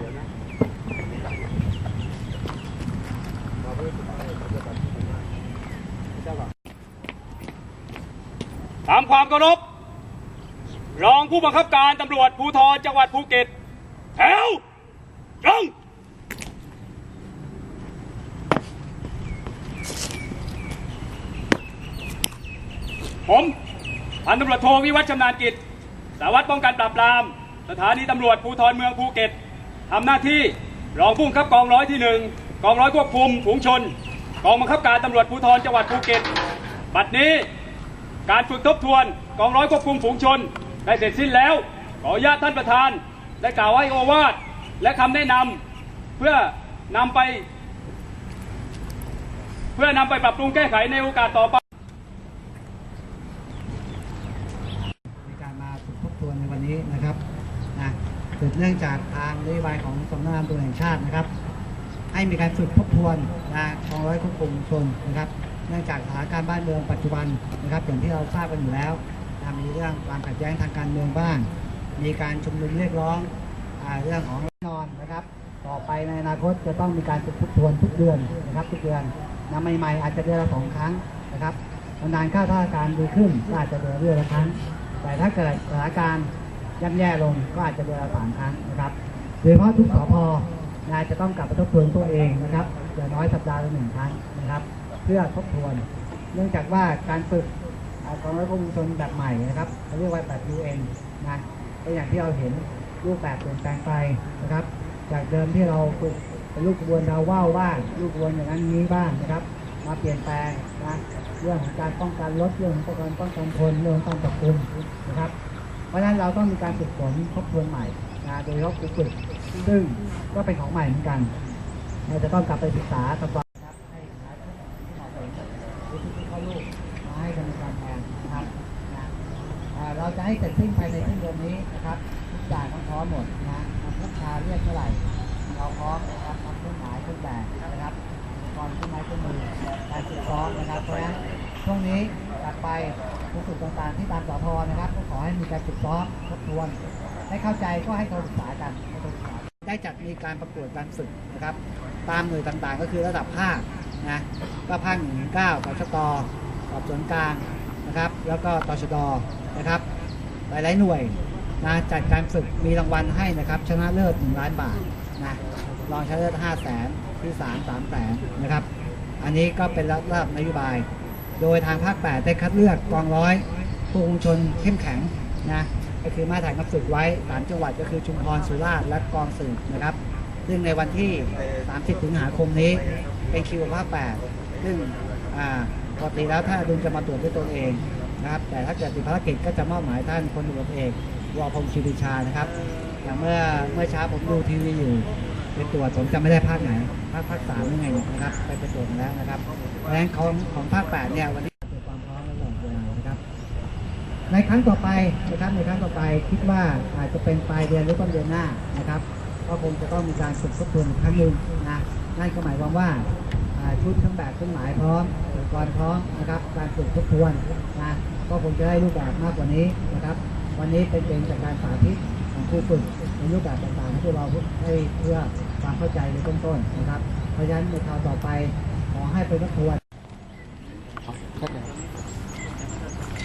ตามความเคารพรองผู้บังคับการตำรวจภูธรจังหวัดภูเก็ตแถวตรงผมพันตำรวจโทวิวัฒน์ชำนาญกิจสารวัตรป้องกันปราบปราม สถานีตำรวจภูธรเมืองภูเก็ต ทำหน้าที่รองผู้บังคับกองร้อยที่หนึ่งกองร้อยควบคุมฝูงชน กองบังคับการตำรวจภูธรจังหวัดภูเก็ต บัดนี้การฝึกทบทวนกองร้อยควบคุมฝูงชน ได้เสร็จสิ้นแล้ว ขออนุญาตท่านประธาน ได้กล่าวไว้โอวาทและคำแนะนำเพื่อนำไป เพื่อนำไปปรับปรุงแก้ไขในโอกาสต่อไปในการมาฝึกทบทวนในวันนี้นะครับ สืบเนื่องจากทางนโยบายของสำนักงานตำรวจแห่งชาตินะครับ ให้มีการฝึกทบทวนนะกองร้อยควบคุมชนนะครับ เนื่องจากสถานการณ์บ้านเมืองปัจจุบันนะครับอย่างที่เราทราบกันอยู่แล้วนะมีเรื่องความขัดแย้งทางการเมืองบ้าง มีการชุมนุมเรียกร้องอเรื่องของนอนนะครับ ต่อไปในอนาคตจะต้องมีการฝึกทบทวนทุกเดือนนะครับ ทุกเดือนนะใหม่ๆอาจจะเดือนละสองครั้งนะครับนานๆข้าถ้าอาการดีขึ้นก็อาจจะเดือเดือนละครั้งแต่ถ้าเกิดสถานการณ์ ย่ำแย่ลงก็อาจจะเดือนละสามครั้งนะครับโดยเฉพาะทุกสพนะจะต้องกลับไปทบทวนตัวเองนะครับอย่างน้อยสัปดาห์ละหนึ่งครั้งนะครับ เพื่อทบทวน เนื่องจากว่าการฝึกกองร้อยควบคุมชนแบบใหม่นะครับเขาเรียกว่าแบบ UN นะก็อย่างที่เราเห็นรูปแบบเปลี่ยนแปลงไปนะครับ จากเดิมที่เราฝึกเป็นลูกกระบวนดาวว่าวบ้างลูกกระบวนอย่างนั้นนี้บ้างนะครับ มาเปลี่ยนแปลงนะเรื่องของการป้องกันรถเรื่องของการป้องกันคนเรื่องของการจับกุมนะครับ เพราะฉะนั้นเราต้องมีการฝึกฝนทบทวนใหม่นะโดยเฉพาะครูฝึกซึ่งก็เป็นของใหม่เหมือนกัน เราจะต้องกลับไปศึกษาทำความครับให้หาที่เหมาะสมวิธีที่เข้าลูกมาให้ดำเนินการแทนนะครับนะอ่าเราจะให้เสร็จสิ้นภายในสิ้นเดือนนี้นะครับทุกอย่างต้องพร้อมหมดนะทุกชาเรียกเท่าไหร่เราพร้อมนะครับทำเครื่องหมายเครื่องแบบนะครับอุปกรณ์เครื่องไม้เครื่องมือการฝึกซ้อมนะครับเพราะฉะนั้น ช่วงนี้จากไปผู้ฝึกต่างๆที่ตามสพนะครับ ก็ขอให้มีการฝึกซ้อมทบทวนให้เข้าใจก็ให้เขาศึกษากันได้จัดมีการประกวดการฝึกนะครับ ตามหน่วยต่างๆ ก็คือระดับภาคนะก็ภาคหนึ่งเก้าตชตสอบสวนกลางนะครับ แล้วก็ตชดนะครับ หลายๆหน่วยนะจัดการฝึกมีรางวัลให้นะครับ ชนะเลิศ1ล้านบาทนะรองชนะเลิศ5 0 0แสนที่3 3แสนนะครับ อันนี้ก็เป็นระดับนโยบาย โดยทางภาค 8 ได้คัดเลือกกองร้อยผู้คุมชนเข้มแข็งนะก็คือมาตรฐานกับฝึกไว้3จังหวัดก็คือชุมพรสุราษฎร์และกองสืบนะครับ ซึ่งในวันที่ 30 สิงหาคมนี้เป็นคิวภาค 8 ซึ่งปกติแล้วถ้าดุลจะมาตรวจด้วยตนเองนะครับแต่ถ้าเกิดติดภารกิจก็จะมอบหมายท่านพลตำรวจเอกวพงศ์ชิริชานะครับอย่างเมื่อเมื่อเช้าผมดูทีวีอยู่ ไปตรวจผมจำไม่ได้ภาคไหนภาคภาคสามยังไงนะครับไปไปตรวจมาแล้วนะครับเพราะฉะนั้นของของภาค8เนี่ยวันนี้เกิดความพร้อมและหลงเวลานะครับ ในครั้งต่อไปนะครับในครั้งต่อไปคิดว่าอาจจะเป็นปลายเดือนหรือต้นเดือนหน้านะครับก็คงจะต้องมีการฝึกทบทวนครั้งหนึ่งนะนั่นก็หมายความว่าอ่าชุดเครื่องแบบเครื่องหมายพร้อมอุปกรณ์พร้อมนะครับการฝึกทบทวนนะก็คงจะได้รูปแบบมากกว่านี้นะครับ วันนี้เป็นเพียงจากการสาธิตของครูฝึกในรูปแบบต่าง ๆให้พวกเราให้เพื่อความเข้าใจในต้นต้นๆนะครับ เพราะฉะนั้นในคราวต่อไปขอให้ไปทบทวน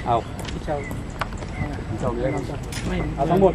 เอาที่เจ้าที่เจ้าเลยเอาทั้งหมด